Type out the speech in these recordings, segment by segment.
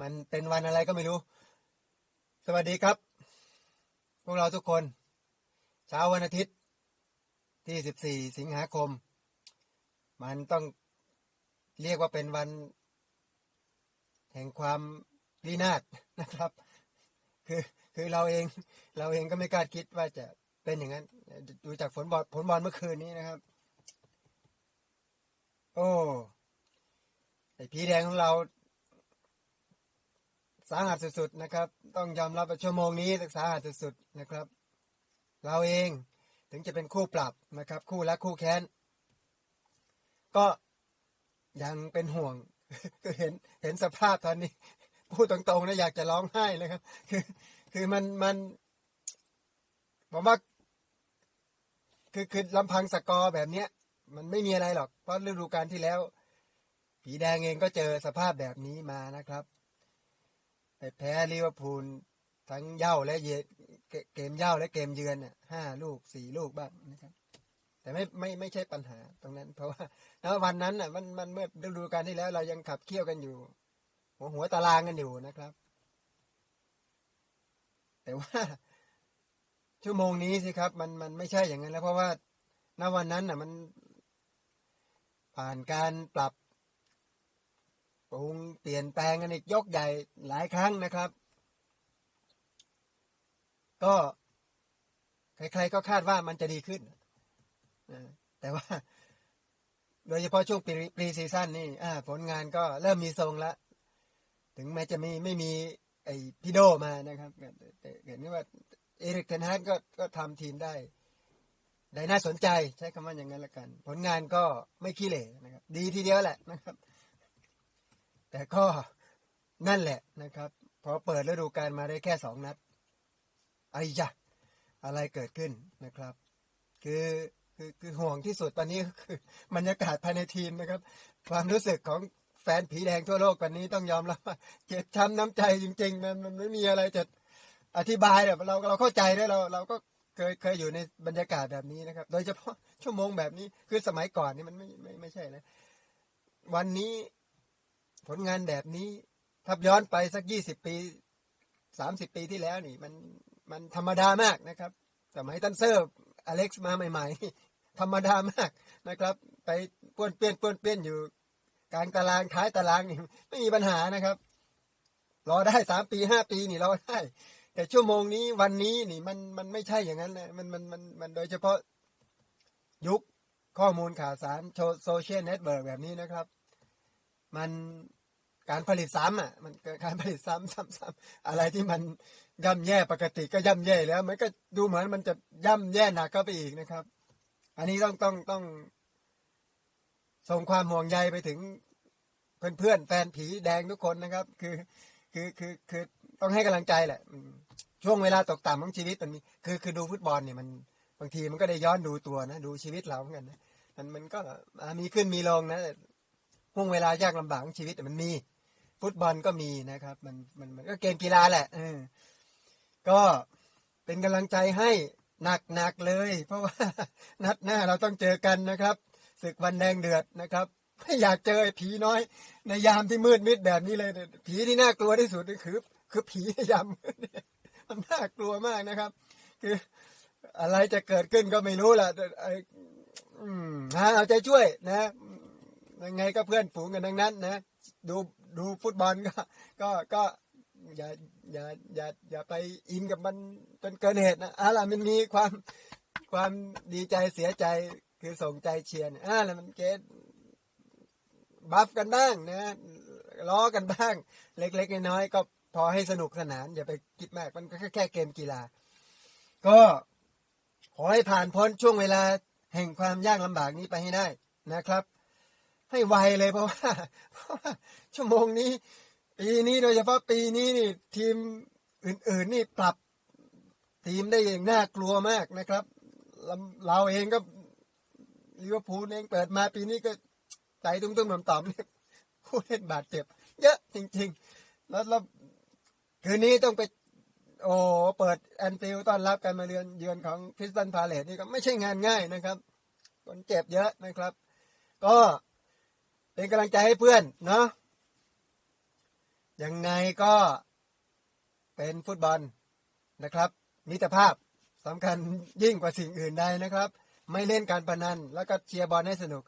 มันเป็นวันอะไรก็ไม่รู้ สวัสดีครับ พวกเราทุกคน เช้าวันอาทิตย์ ที่ 14 สิงหาคม มันต้องเรียกว่าเป็นวัน แห่งความวินาศนะครับ คือคือเราเอง เราเองก็ไม่คาดคิดว่าจะเป็นอย่างนั้น ดูจากผลบอลผลบอลเมื่อคืนนี้นะครับ โอ้ไอผีแดงของเรา สาหัสสุดๆนะครับ ต้องยอมรับว่าชั่วโมงนี้สาหัสสุดๆนะครับ เราเองถึงจะเป็นคู่ปรับนะครับ คู่รักคู่แค้น ก็ยังเป็นห่วงคือเห็นเห็นสภาพตอนนี้พูดตรงๆนะอยากจะร้องไห้เลยครับ คือคือมันมันผมว่าคือคือลำพังสกอร์แบบเนี้ย มันไม่มีอะไรหรอก เพราะฤดูกาลที่แล้ว ผีแดงเองก็เจอสภาพแบบนี้มานะครับ ไปแพ้ลิเวอร์พูลทั้งเย่าและเยเกมเย่าและเกมเยือนเนี่ยห้าลูกสี่ลูกบ้างนะครับ แต่ไม่ไม่ไม่ใช่ปัญหาตรงนั้น เพราะว่าแล้ววันนั้นน่ะมันมันเมื่อฤดูกาลที่แล้ว เรายังขับเคี่ยวกันอยู่ หัวหัวตารางกันอยู่นะครับ แต่ว่า ชั่วโมงนี้สิครับ มันมันไม่ใช่อย่างนั้นแล้ว เพราะว่าณวันนั้นน่ะมันผ่านการปรับ ปรุงเปลี่ยนแปลงกันอีกยกใหญ่หลายครั้งนะครับ ก็ใครๆก็คาดว่ามันจะดีขึ้นแต่ว่า โดยเฉพาะช่วงปรีซีซั่นนี่ผลงานก็เริ่มมีทรงแล้ว ถึงแม้จะมีไม่มีไอพี่โดมานะครับเห็นว่าเอริกเทนฮากก็ก็ทำทีมได้ได้น่าสนใจใช้คำว่าอย่างนั้นละกัน ผลงานก็ไม่ขี้เหร่นะครับ ดีทีเดียวแหละนะครับ แต่ก็นั่นแหละนะครับพอเปิดฤดูกาลมาได้แค่สองนัดไอ้ยะอะไรเกิดขึ้นนะครับ คือคือคือห่วงที่สุดตอนนี้คือบรรยากาศภายในทีมนะครับ ความรู้สึกของแฟนผีแดงทั่วโลกวันนี้ต้องยอมรับว่าเจ็บช้ำน้ำใจจริง ๆ มันมันไม่มีอะไรจะอธิบายแบบเราเราเข้าใจได้เราเราก็เคยเคยอยู่ในบรรยากาศแบบนี้นะครับ โดยเฉพาะชั่วโมงแบบนี้คือสมัยก่อนนี่มันไม่ไม่ไม่ใช่นะ วันนี้ ผลงานแบบนี้ถ้าย้อนไปสักยี่สิบปีสามสิบปีที่แล้วนี่ มันมันธรรมดามากนะครับสมัยตันเซอร์อเล็กซ์มาใหม่ๆ ธรรมดามากนะครับ ไปป้วนเปี้ยนป้วนเปี้ยนอยู่กลางตารางท้ายตารางนี่ไม่มีปัญหานะครับ รอได้สามปีห้าปีนี่รอได้ แต่ชั่วโมงนี้วันนี้นี่มันมันไม่ใช่อย่างนั้นนะมันมันมันมันโดยเฉพาะยุคข้อมูลข่าวสารโซเชียลเน็ตเวิร์กแบบนี้นะครับ มัน การผลิตซ้ำอะมันการผลิตซ้ำซ้ำซ้ำอะไรที่มันย่ำแย่ปกติก็ย่ำแย่แล้วมันก็ดูเหมือนมันจะย่ำแย่หนักเข้าไปอีกนะครับ อันนี้ต้องต้องต้องส่งความห่วงใยไปถึงเพื่อนเพื่อนแฟนผีแดงทุกคนนะครับ คือคือคือคือต้องให้กำลังใจแหละช่วงเวลาตกต่ำของชีวิตมันมีคือคือดูฟุตบอลเนี่ยมันบางทีมันก็ได้ย้อนดูตัวนะ ดูชีวิตเราเหมือนกันนะมันมันก็มีขึ้นมีลงนะห่วงเวลายากลำบากของชีวิตมันมี ฟุตบอลก็มีนะครับ มันมันมันก็เกมกีฬาแหละอก็เป็นกำลังใจให้หนักหนักเลย เพราะว่านัดหน้าเราต้องเจอกันนะครับศึกวันแดงเดือดนะครับไม่อยากเจอผีน้อย ในยามที่มืดมิดแบบนี้เลย ผีที่น่ากลัวที่สุดคือ คือผีในยามมันน่ากลัวมากนะครับ คือ อะไรจะเกิดขึ้นก็ไม่รู้ล่ะไอ้ฮะเอาใจช่วยนะยังไงก็เพื่อนฝูงกันทั้งนั้นนะ ดู ดูฟุตบอลก็ ก็ก็อย่าอย่าอย่าอย่าไปอินกับมันจนเกินเหตุนะอะไรมันมีความความดีใจเสียใจคือส่งใจเชียร์อ่าแล้วมันเกตบัฟกันบ้างนะล้อกันบ้าง เล็กๆน้อยๆก็พอให้สนุกสนาน อย่าไปคิดมากมันก็แค่เกมกีฬา ก็ขอให้ผ่านพ้นช่วงเวลาแห่งความยากลำบากนี้ไปให้ได้นะครับ ให้ไวเลยเพราะว่าชั่วโมงนี้ปีนี้โดยเฉพาะปีนี้นี่ทีมอื่นๆนี่ปรับทีมได้อย่างน่ากลัวมากนะครับ เราเองก็ลิเวอร์พูลเองเปิดมาปีนี้ก็ใจตุ้มตุ้มต่อมต่อมผู้เล่นบาดเจ็บ เยอะจริงๆ แล้วแล้วคืนนี้ต้องไป โอ้เปิดแอนฟิลต้อนรับการมาเยือนเยือนของคริสตันพาเลตนี่ก็ไม่ใช่งานง่ายนะครับคนเจ็บเยอะนะครับ ก็ เป็นกำลังใจให้เพื่อนเนาะยังไงก็เป็นฟุตบอลนะครับ มิตรภาพสำคัญยิ่งกว่าสิ่งอื่นใดนะครับ ไม่เล่นการพนันแล้วก็เชียร์บอลให้สนุก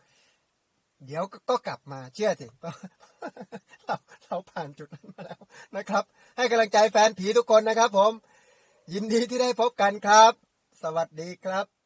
เดี๋ยวก็ก็กลับมาเชื่อสิเราเราผ่านจุดนั้นมาแล้วนะครับ ให้กำลังใจแฟนผีทุกคนนะครับผม ยินดีที่ได้พบกันครับ สวัสดีครับ